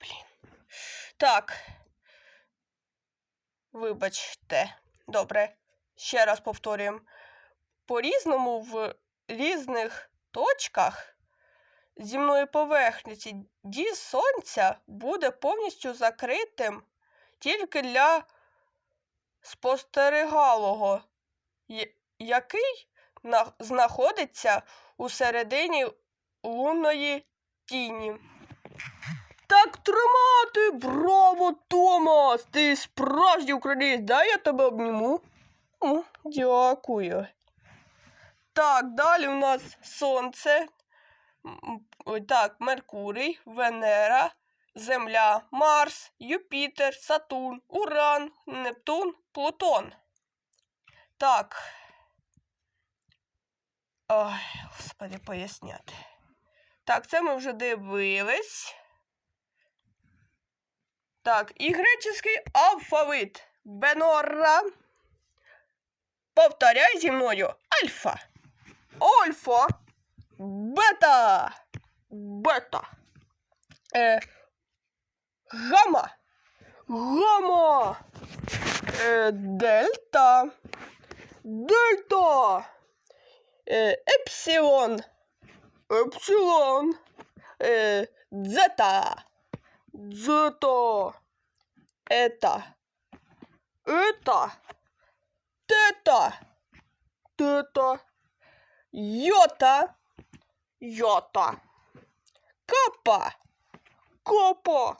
Блін. Так. Вибачте. Добре. Ще раз повторюємо. По-різному в різних точках земної поверхні діз сонця буде повністю закритим тільки для спостерігалого, який знаходиться у середині лунної тіні. Тримати, браво, Томас! Ти справжній українець, дай я тебе обніму. О, дякую. Так, далі у нас Сонце. Так, Меркурій, Венера, Земля, Марс, Юпітер, Сатурн, Уран, Нептун, Плутон. Так. Ой, господи, поясняти. Так, це ми вже дивились. Так, і греческий алфавит. Бенора. Повторяй зі мною. Альфа. Альфа. Бета. Бета. Е, гамма. Гамма. Е, дельта. Дельта. Е, епсилон. Епсилон. Е, дзета. Дзета. это, это, Тета. Тета. Йота. Йота. Капа. Копа.